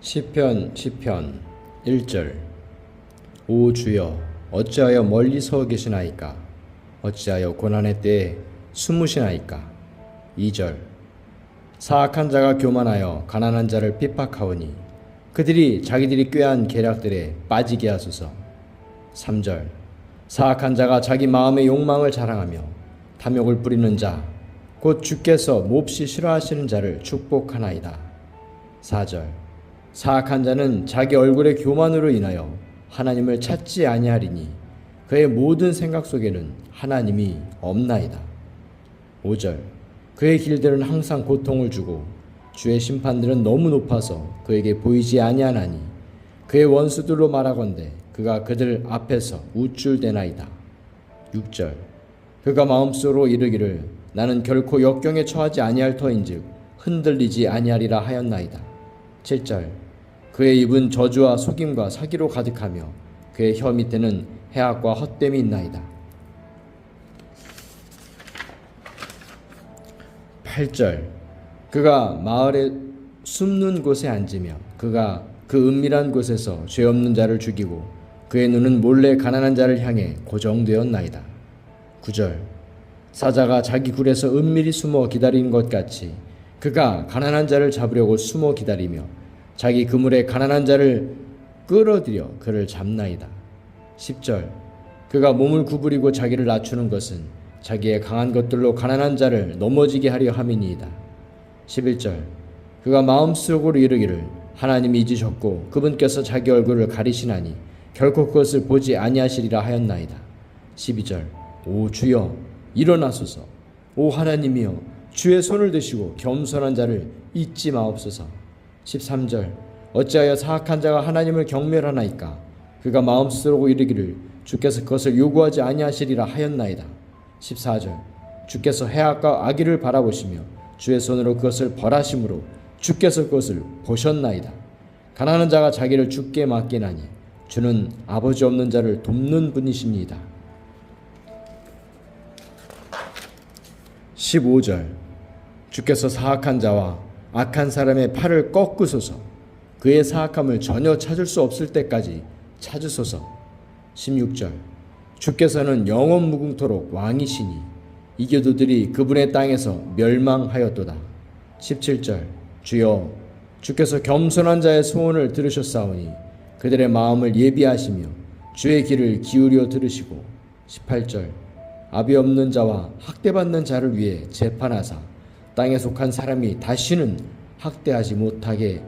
시편 시편 1절. 오 주여 어찌하여 멀리 서 계시나이까? 어찌하여 고난의 때에 숨으시나이까? 2절. 사악한 자가 교만하여 가난한 자를 핍박하오니 그들이 자기들이 꾀한 계략들에 빠지게 하소서. 3절. 사악한 자가 자기 마음의 욕망을 자랑하며 탐욕을 뿌리는 자 곧 주께서 몹시 싫어하시는 자를 축복하나이다. 4절 사악한 자는 자기 얼굴의 교만으로 인하여 하나님을 찾지 아니하리니 그의 모든 생각 속에는 하나님이 없나이다. 5절 그의 길들은 항상 고통을 주고 주의 심판들은 너무 높아서 그에게 보이지 아니하나니 그의 원수들로 말하건대 그가 그들 앞에서 우쭐대나이다. 6절 그가 마음속으로 이르기를 나는 결코 역경에 처하지 아니할 터인즉 흔들리지 아니하리라 하였나이다. 7절 그의 입은 저주와 속임과 사기로 가득하며 그의 혀 밑에는 해악과 헛됨이 있나이다. 8절 그가 마을에 숨는 곳에 앉으며 그가 그 은밀한 곳에서 죄 없는 자를 죽이고 그의 눈은 몰래 가난한 자를 향해 고정되었나이다. 9절 사자가 자기 굴에서 은밀히 숨어 기다리는 것 같이 그가 가난한 자를 잡으려고 숨어 기다리며 자기 그물에 가난한 자를 끌어들여 그를 잡나이다. 10절 그가 몸을 구부리고 자기를 낮추는 것은 자기의 강한 것들로 가난한 자를 넘어지게 하려 함이니이다. 11절 그가 마음속으로 이르기를 하나님이 잊으셨고 그분께서 자기 얼굴을 가리시나니 결코 그것을 보지 아니하시리라 하였나이다. 12절 오 주여 일어나소서 오 하나님이여 주의 손을 드시고 겸손한 자를 잊지 마옵소서. 13절 어찌하여 사악한 자가 하나님을 경멸하나이까 그가 마음속으로 이르기를 주께서 그것을 요구하지 아니하시리라 하였나이다. 14절 주께서 해악과 악의를 바라보시며 주의 손으로 그것을 벌하심으로 주께서 그것을 보셨나이다. 가난한 자가 자기를 죽게 맡기나니 주는 아버지 없는 자를 돕는 분이십니다. 15절. 주께서 사악한 자와 악한 사람의 팔을 꺾으소서. 그의 사악함을 전혀 찾을 수 없을 때까지 찾으소서. 16절. 주께서는 영원 무궁토록 왕이시니 이교도들이 그분의 땅에서 멸망하였도다. 17절. 주여 주께서 겸손한 자의 소원을 들으셨사오니 그들의 마음을 예비하시며 주의 길을 기울여 들으시고 18절 아비 없는 자와 학대받는 자를 위해 재판하사 땅에 속한 사람이 다시는 학대하지 못하게